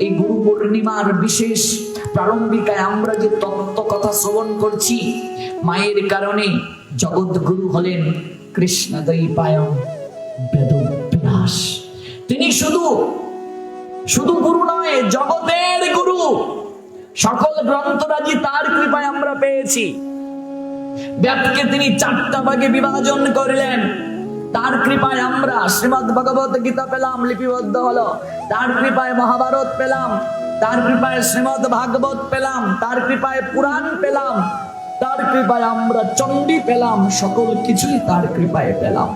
এই গুরু পূর্ণিমার বিশেষ প্রারম্ভিকায় আমরা যে তত্ত্ব কথা শ্রবণ করছি, মায়ের কারণে জগৎগুরু হলেন কৃষ্ণদৈপায়ন বেদব্যাস তিনি শুধু শুধু গুরু নয়, জগতের গুরু। সকল গ্রন্থরাজি তার কৃপায় আমরা পেয়েছি। ব্যাপকে তিনি চারটা ভাগে বিভাজন করলেন। তার কৃপায় আমরা শ্রীমদ ভগবত গীতা পেলাম, লিপিবদ্ধ হলো। তার কৃপায় মহাভারত পেলাম, তার কৃপায় শ্রীমদ ভাগবত পেলাম, তার কৃপায় পুরাণ পেলাম, তার কৃপায় আমরা চণ্ডী পেলাম, সকল কিছুই তার কৃপায় পেলাম।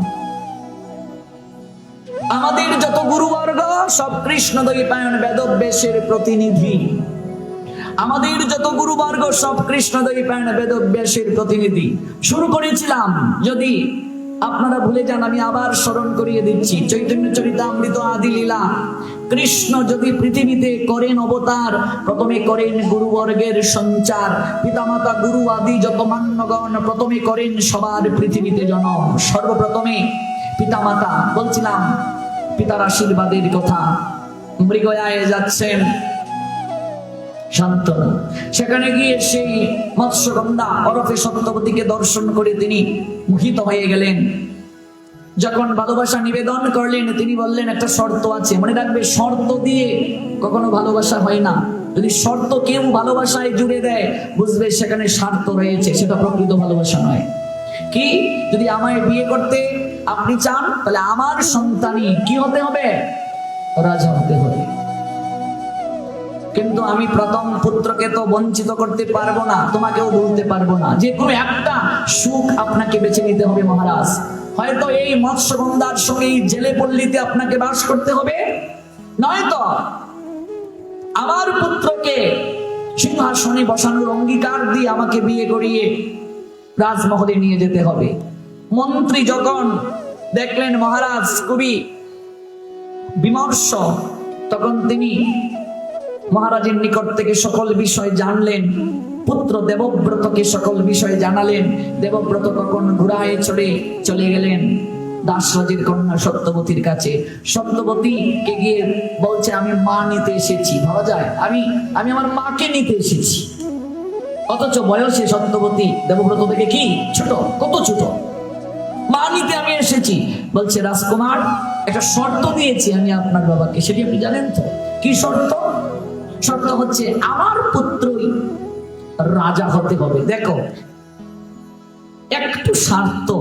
আমাদের যত গুরুবর্গ, সব কৃষ্ণ দৈপায়ন বেদব্যাসের প্রতিনিধি। আমাদের যত গুরুবর্গ, সব কৃষ্ণ দৈপায়ন বেদব্যাসের প্রতিনিধি। শুরু করেছিলাম যদি আপনারা ভুলে যান, আমি আবার স্মরণ করিয়ে দিচ্ছি। চৈতন্য চরিতামৃত আদি লীলা। কৃষ্ণ যদি পৃথিবীতে করেন অবতার, প্রথমে করেন গুরুবর্গের সঞ্চার। পিতামাতা, গুরু আদি যত মান্যগণ, প্রথমে করেন সবার পৃথিবীতে জনম। সর্বপ্রথমে পিতামাতা, বলছিলাম, পিতার আশীর্বাদের কথা। মৃগয়ায় যাচ্ছেন। শান্তনু সেখানে গিয়ে সেই মৎস্যগন্ধা ওরফে সত্যবতীকে দর্শন করে তিনি মোহিত হয়ে গেলেন। যখন ভালোবাসা নিবেদন করলেন, তিনি বললেন, একটা শর্ত আছে। মনে রাখবে, শর্ত দিয়ে কখনো ভালোবাসা হয় না। যদি শর্ত কেউ ভালোবাসায় জুড়ে দেয়, বুঝবে সেখানে স্বার্থ রয়েছে। সেটা প্রকৃত ভালোবাসা নয়। কি? যদি আমায় বিয়ে করতে আপনি চান, তাহলে আমার সন্তানই কি হতে হবে? রাজা হতে হবে। কিন্তু আমি প্রথম পুত্রকে তো বঞ্চিত করতে পারব না, তোমাকেও বলতে পারব না। যে কোনো একটা সুখ আপনাকে বেছে নিতে হবে মহারাজ। হয়তো এই মৎস্যগন্ধার সঙ্গে এই জেলে পল্লীতে আপনাকে বাস করতে হবে, নয়তো আমার পুত্রকে সিংহাসনে বসানোর অঙ্গীকার দিয়ে আমাকে বিয়ে করিয়ে রাজমহলে নিয়ে যেতে হবে। মন্ত্রী যখন দেখলেন মহারাজ কবি বিমর্ষ, তখন তিনি মহারাজের নিকট থেকে সকল বিষয় জানলেন। পুত্র দেবব্রতকে সকল বিষয় জানালেন। দেবব্রত কখন ঘুরায় চড়ে চলে গেলেন। দাসরাজের কন্যা সত্যবতীর কাছে সত্যবতীকে গিয়ে বলছে আমি মা নিতে এসেছি? ভাবা যায়? আমি আমি আমার মাকে নিতে এসেছি। অথচ বয়সে সত্যবতী, দেবব্রত থেকে কি? ছোট, কত ছোট? মা নিতে আমি এসেছি। বলছে, রাজকুমার, একটা শর্ত দিয়েছি আমি আপনার বাবাকে, সেটি আপনি জানেন তো? কি শর্ত? শর্ত হচ্ছে আমার পুত্রই রাজা হতে হবে। দেখো, একটু স্বার্থ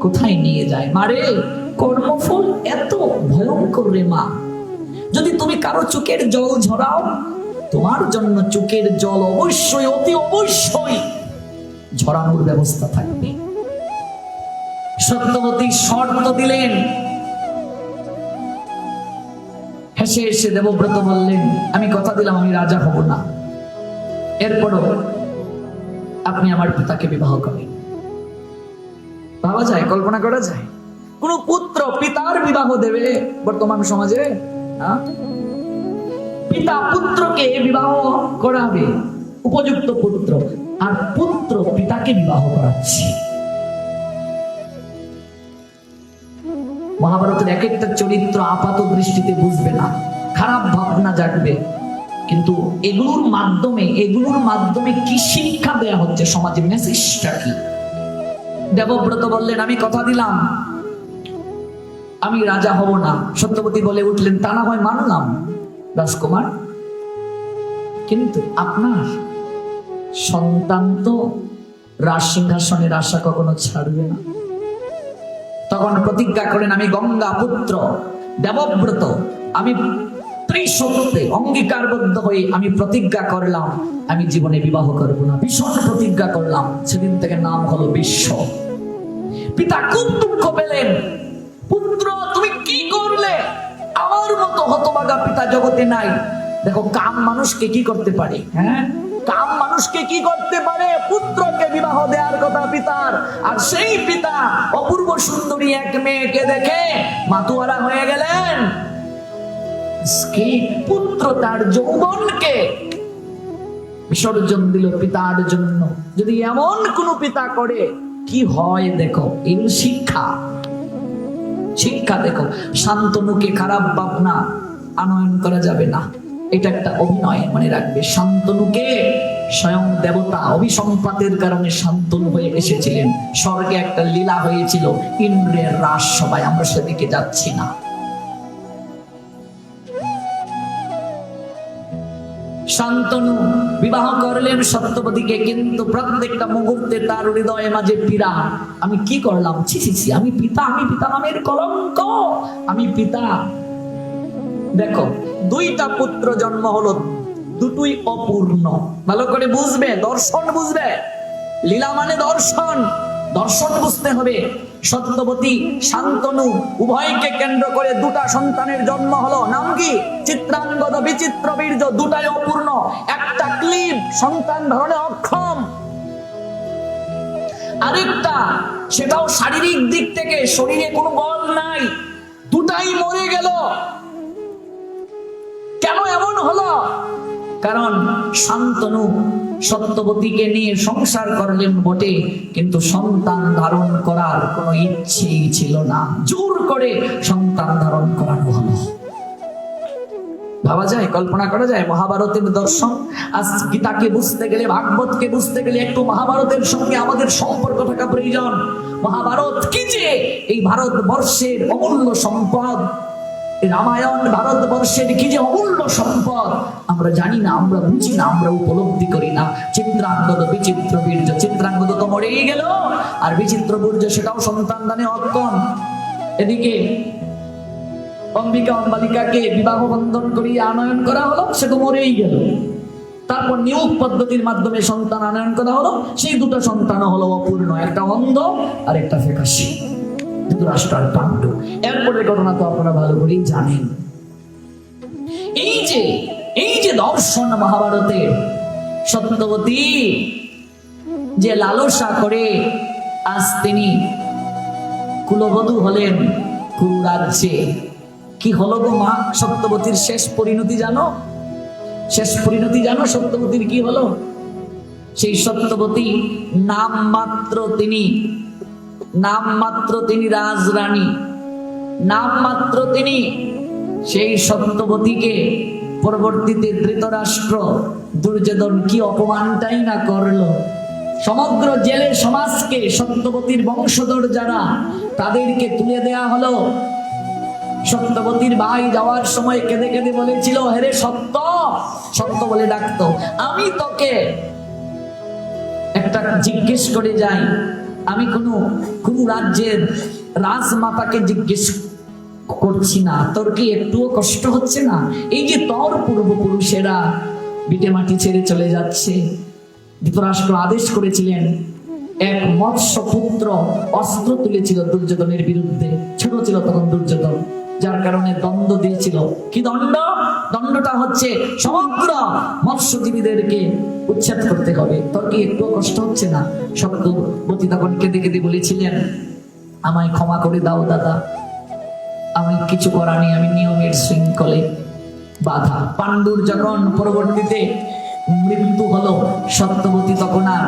কোথায় নিয়ে যায়? মারে কর্মফল এত ভয়ঙ্কর রে মা। যদি তুমি কারও চোখের জল ঝরাও, তোমার জন্য চোখের জল অবশ্যই, অতি অবশ্যই ঝরানোর ব্যবস্থা থাকবে। সত্যবতী শর্ত দিলেন হেসে হেসে দেবব্রত বললেন, আমি কথা দিলাম, আমি রাজা হব না। এরপরও আপনি আমার পিতাকে বিবাহ করেন। ভাবা যায়, কল্পনা করা যায়, কোন পুত্র পিতার বিবাহ দেবে বর্তমান সমাজে? পিতা পুত্রকে বিবাহ করাবে, উপযুক্ত পুত্র, আর পুত্র পিতাকে বিবাহ করাচ্ছে। মহাভারতের এক একটা চরিত্র আপাত দৃষ্টিতে বুঝবে না। খারাপ ভাবনা জাগবে। কিন্তু এগুলোর মাধ্যমে এগুলোর মাধ্যমে কি শিক্ষা দেয়া হচ্ছে সমাজে? মেসেজটা কি? দেবব্রত বললেন, আমি কথা দিলাম। আমি রাজা হব না। সত্যবতী বলে উঠলেন, তা না হয় মানলাম, রাজকুমার। কিন্তু আপনার সন্তান তো রাজ সিংহাসনের আশা কখনো ছাড়বে না। প্রতিজ্ঞা করেন আমি গঙ্গা পুত্র, দেবব্রত, আমি ত্রিশতে অঙ্গীকারবদ্ধ হয়ে আমি প্রতিজ্ঞা করলাম, আমি জীবনে বিবাহ করব না। ভীষণ প্রতিজ্ঞা করলাম। সেদিন থেকে নাম হলো বিশ্ব। পিতা খুব দুঃখ পেলেন। পুত্র, তুমি কি করলে? আমার মতো হতবাগা পিতা জগতে নাই। দেখো, কাম মানুষকে কি করতে পারে হ্যাঁ? মানুষকে কি করতে পারে? পুত্রকে বিবাহ দেওয়ার কথা পিতার। আর সেই পিতা অপূর্ব সুন্দরী এক মেয়েকে দেখে মাতুয়ারা হয়ে গেলেন। পুত্র তার যৌবনকে বিসর্জন দিল পিতার জন্য। যদি এমন কোন পিতা করে, কি হয় দেখো? এগুলো শিক্ষা। শিক্ষা দেখো, শান্তনুকে খারাপ ভাবনা আনয়ন করা যাবে না। এটা একটা অভিনয় মনে রাখবে। শান্তনুকে স্বয়ং দেবতা অভিসম্পাতের কারণে শান্তনু হয়ে এসেছিলেন। স্বর্গে একটা লীলা হয়েছিল, ইন্দ্রের রাস সবাই আমরা সেদিকে যাচ্ছি না। শান্তনু বিবাহ করলেন সত্যপতিকে কিন্তু প্রত্যেকটা মুহূর্তে তার হৃদয়ে মাঝে পীড়া। আমি কি করলাম? ছি ছি ছি, আমি পিতা আমি পিতা নামের কলঙ্ক। আমি পিতা। দেখো, দুইটা পুত্র জন্ম হলো দুটোই অপূর্ণ। ভালো করে বুঝবে, দর্শন বুঝবে। লীলা মানে দর্শন। দর্শন বুঝতে হবে। সত্যবতী শান্তনু উভয়কে কেন্দ্র করে দুটা সন্তানের জন্ম হলো। নাম কি? চিত্রাঙ্গদ বিচিত্র বীর্য। দুটাই অপূর্ণ। একটা ক্লিপ, সন্তান ধরনে অক্ষম। আরেকটা, সেটাও শারীরিক দিক থেকে শরীরে কোনো বল নাই। দুটাই মরে গেল। কেন এমন হলো? কারণ শান্তনু সত্যবতীকে নিয়ে সংসার করলেন বটে, কিন্তু সন্তান ধারণ করার কোনো ইচ্ছেই ছিল না। জোর করে সন্তান ধারণ করানো হলো। ভাবা যায়, কল্পনা করা যায়, মহাভারতের দর্শন আজ গীতাকে বুঝতে গেলে, ভাগবতকে বুঝতে গেলে একটু মহাভারতের সঙ্গে আমাদের সম্পর্ক থাকা প্রয়োজন। মহাভারত কি যে এই ভারতবর্ষের অমূল্য সম্পদ রামায়ণ, ভারতবর্ষের কি যে অমূল্য সম্পদ, আমরা জানি না, আমরা বুঝি না, আমরা উপলব্ধি করি না। চিত্রাঙ্গদ বিচিত্র বীর্য, চিত্রাঙ্গদ তো মরেই গেল, আর বিচিত্র বীর্য সেটাও সন্তান দানে অক্ষম এদিকে অম্বিকা অম্বালিকাকে বিবাহ বন্ধন করিয়ে আনয়ন করা হলো, সে তো মরেই গেল। তারপর নিয়োগ পদ্ধতির মাধ্যমে সন্তান আনয়ন করা হলো, সেই দুটো সন্তান হলো অপূর্ণ, একটা অন্ধ আর একটা ফেকাশি ধৃতরাষ্ট্র পাণ্ডু। এরপরের ঘটনা তো আপনারা ভালো করেই জানেন। এই যে এই যে দর্শন মহাভারতের সত্যবতী, যে লালসা করে আজ তিনি কুলবধূ হলেন কুরু রাজ্যে? কি হলো গো মা সত্যবতীর শেষ পরিণতি জানো? শেষ পরিণতি জানো সত্যবতীর কি হলো? সেই সত্যবতী নাম মাত্র তিনি নাম মাত্র তিনি রাজরানী নাম মাত্র তিনি সেই সত্যবতীকে পরবর্তীতে ধৃতরাষ্ট্র, দুর্যোধন কি অপমানটাই না করল? সমগ্র জেলে সমাজকে সত্যবতীর বংশধর যারা, তাদেরকে তুলে দেয়া হলো। সত্যবতীর ভাই যাওয়ার সময় কেঁদে কেঁদে বলেছিল, হেরে সত্য সত্য বলে ডাকতো। আমি তোকে একটা জিজ্ঞেস করে যাই আমি কোনো, কোন রাজ্যের রাজমাতাকে জিজ্ঞেস করছি না। তোর কি একটুও কষ্ট হচ্ছে না? এই যে তোর পূর্বপুরুষেরা বিটে মাটি ছেড়ে চলে যাচ্ছে। ধৃতরাষ্ট্র আদেশ করেছিলেন, এক মৎস্য পুত্র অস্ত্র তুলেছিল দুর্যোধনের বিরুদ্ধে, ছোট ছিল তখন দুর্যোধন। যার কারণে দ্বন্দ্ব দিয়েছিল। কি দণ্ড দণ্ডটা হচ্ছে সমগ্র মৎস্যজীবীদেরকে উচ্ছেদ করতে হবে। তোর কি একটু কষ্ট হচ্ছে না? সত্যবতী তখন কেঁদে কেঁদে বলেছিলেন, আমায় ক্ষমা করে দাও দাদা। আমি কিছু করার নেই, আমি নিয়মের শৃঙ্খলে বাধা। পাণ্ডুর যখন পরবর্তীতে মৃত্যু হলো, সত্যবতী তখন আর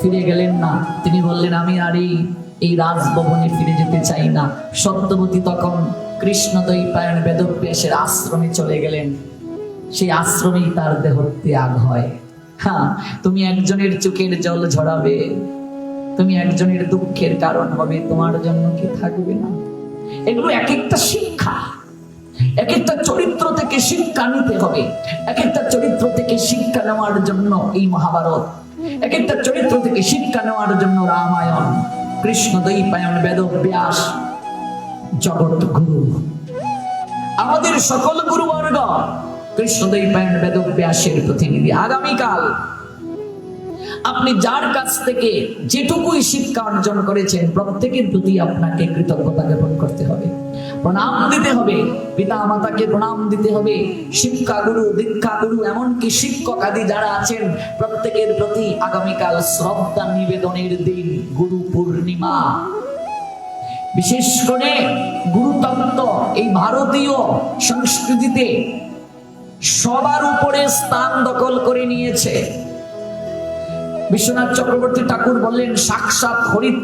ফিরে গেলেন না। তিনি বললেন, আমি আর এই রাজভবনে ফিরে যেতে চাই না। সত্যবতী তখন কৃষ্ণদয়ী পায়ন বেদব্যাসের আশ্রমে চলে গেলেন। সেই আশ্রমেই তার দেহ ত্যাগ হয়। হ্যাঁ তুমি একজনের চোখের জল ঝরাবে, তুমি একজনের দুঃখের কারণ হবে, তোমার জন্য কি থাকবে না? এগুলো এক একটা শিক্ষা এক একটা চরিত্র থেকে শিক্ষা নিতে হবে। এক একটা চরিত্র থেকে শিক্ষা নেওয়ার জন্য এই মহাভারত এক একটা চরিত্র থেকে শিক্ষা নেওয়ার জন্য রামায়ণ, কৃষ্ণ দৈপায়ন বেদ ব্যাস জগৎ গুরু। আমাদের সকল গুরুবর্গ কৃষ্ণ দৈপায়ন বেদ ব্যাসের প্রতিনিধি। আগামীকাল আপনি যার কাছ থেকে যেটুকুই শিক্ষা অর্জন করেছেন, প্রত্যেকের প্রতি আপনাকে কৃতজ্ঞতা জ্ঞাপন করতে হবে। প্রণাম দিতে হবে পিতা মাতাকে প্রণাম দিতে হবে শিক্ষা গুরু দীক্ষা গুরু এমনকি শিক্ষক আদি যারা আছেন, প্রত্যেকের প্রতি আগামীকাল শ্রদ্ধা নিবেদনের দিন, গুরু পূর্ণিমা। বিশেষ করে গুরুতত্ত্ব এই ভারতীয় সংস্কৃতিতে সবার উপরে স্থান দখল করে নিয়েছে। বিশ্বনাথ চক্রবর্তী ঠাকুর বললেন, সাক্ষাৎ হরিত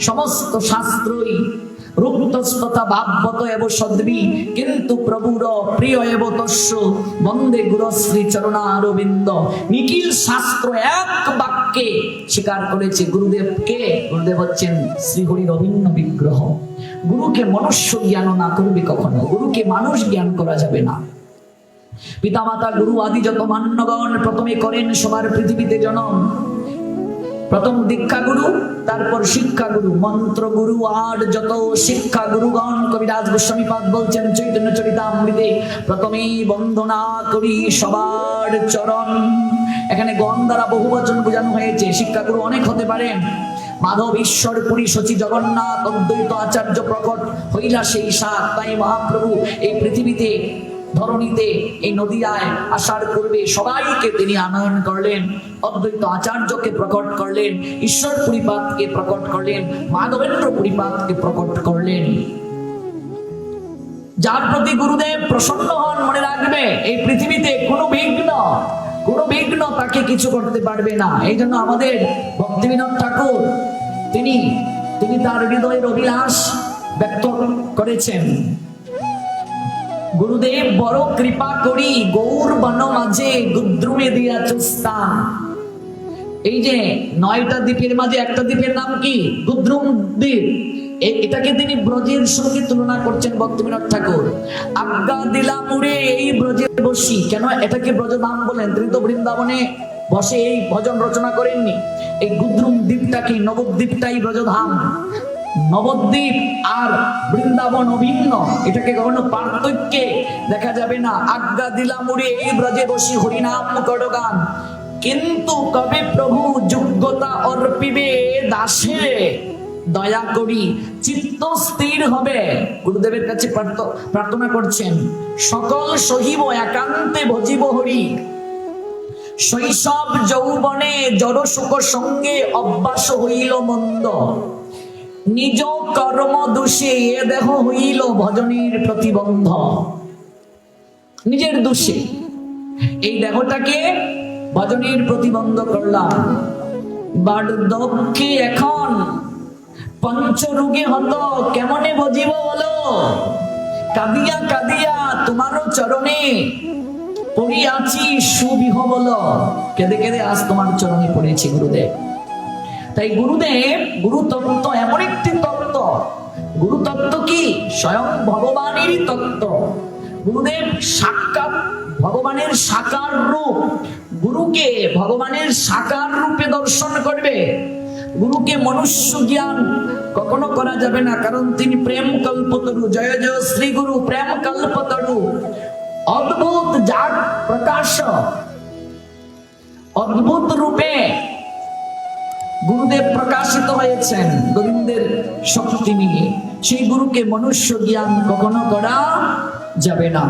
সমস্ত শাস্ত্রই রুক্তস্ততা ভাববত এব সদ্বি কিন্তু প্রভুর প্রিয় এব তস্য বন্দে গুরশ্রী চরণারবিন্দ। নিখিল শাস্ত্র এক বাক্যে স্বীকার করেছে গুরুদেবকে, গুরুদেব হচ্ছেন শ্রীহরির অভিন্ন বিগ্রহ। গুরুকে মনুষ্য জ্ঞান না করবে কখনো, গুরুকে মানুষ জ্ঞান করা যাবে না। পিতামাতা, গুরু আদি যত মান্যগণ প্রথমে করেন, সবার পৃথিবীতে জনম। প্রথম দীক্ষা গুরু তারপর শিক্ষা গুরু মন্ত্র গুরু আর যত শিক্ষা গুরুগণ কবিরাজ গোস্বামী পাদ বলছেন, চৈতন্য চরিতামৃতে প্রথমেই বন্দনা করি সবার চরণ। এখানে গণ দ্বারা বহু বচন বোঝানো হয়েছে শিক্ষা গুরু অনেক হতে পারেন। মাধব ঈশ্বর পুরী শচী জগন্নাথ অদ্বৈত আচার্য প্রকট হইলা সেই সাত, তাই মহাপ্রভু এই পৃথিবীতে ধরণীতে এই নদিয়ায় আসার পূর্বে সবাইকে তিনি আনয়ন করলেন, অদ্বৈত আচার্যকে প্রকট করলেন, ঈশ্বর পরিপাতকে প্রকট করলেন, মাধবেন্দ্র পরিপাতকে প্রকট করলেন। যার প্রতি গুরুদেব প্রসন্ন হন, মনে রাখবে, এই পৃথিবীতে কোনো বিঘ্ন কোনো বিঘ্ন তাকে কিছু করতে পারবে না। এই জন্য আমাদের ভক্তিবিনোদ ঠাকুর, তিনি তিনি তার হৃদয়ের অভিলাষ ব্যক্ত করেছেন। গুরুদেব, বড় কৃপা করি, গৌর বন মাঝে, গুদ্রুমে দিয়া চুস্তান এই যে নয়টা দ্বীপের মাঝে, একটা দ্বীপের নাম কি? গুদ্রুম দ্বীপ। এটাকে তিনি ব্রজের সঙ্গে তুলনা করছেন ভক্তিবিনোদ ঠাকুর। আজ্ঞা দিলাম উড়ে এই ব্রজে বসি। কেন এটাকে ব্রজধাম বলেন? তিনি তো বৃন্দাবনে বসে এই ভজন রচনা করেননি। এই গুদ্রুম দ্বীপটাকে নবদ্বীপটাই ব্রজধাম। নবদ্বীপ আর বৃন্দাবন অভিন্ন। এটাকে কখনো পার্থক্যে দেখা যাবে না। আজ্ঞা দিলাম এই ব্রজে বসি হরিনাম করগান। কিন্তু কবে প্রভু যোগ্যতা অর্পিবে দাসে? দয়া করি, চিত্ত স্থির হবে। গুরুদেবের কাছে প্রার্থ- প্রার্থনা করছেন, সকল সহিব, একান্তে ভজিব হরি। শৈশব যৌবনে জড়সুখ সঙ্গে অভ্যাস হইল মন্দ। নিজ কর্ম দোষে এ দেহ হইল ভজনের প্রতিবন্ধ নিজের দোষে। এই দেহটাকে ভজনের প্রতিবন্ধ করলাম। বার্ধক্যে এখন পঞ্চরোগে হত, কেমনে বজিব বলো? কাঁদিয়া কাঁদিয়া তোমারও চরণে পড়িয়াছি সুবিহ বলো। কেঁদে কেঁদে আজ তোমার চরণে পড়েছি, গুরুদেব। তাই গুরুদেব গুরু তত্ত্ব এমন একটি তত্ত্ব। গুরু তত্ত্ব কি? স্বয়ং ভগবানেরই তত্ত্ব। গুরুদেব সাক্ষাৎ ভগবানের সাকার রূপ। গুরুকে ভগবানের সাকার রূপে দর্শন করবে। গুরুকে মনুষ্য জ্ঞান কখনো করা যাবে না, কারণ তিনি প্রেম কল্পতরু। জয় জয় শ্রী গুরু, প্রেম কল্পতরু। অদ্ভুত যার প্রকাশ। অদ্ভুত রূপে গুরুদেব প্রকাশিত হয়েছেন গোবিন্দের শক্তি নিয়ে। সেই গুরুকে মনুষ্য জ্ঞান কখনো করা যাবে না।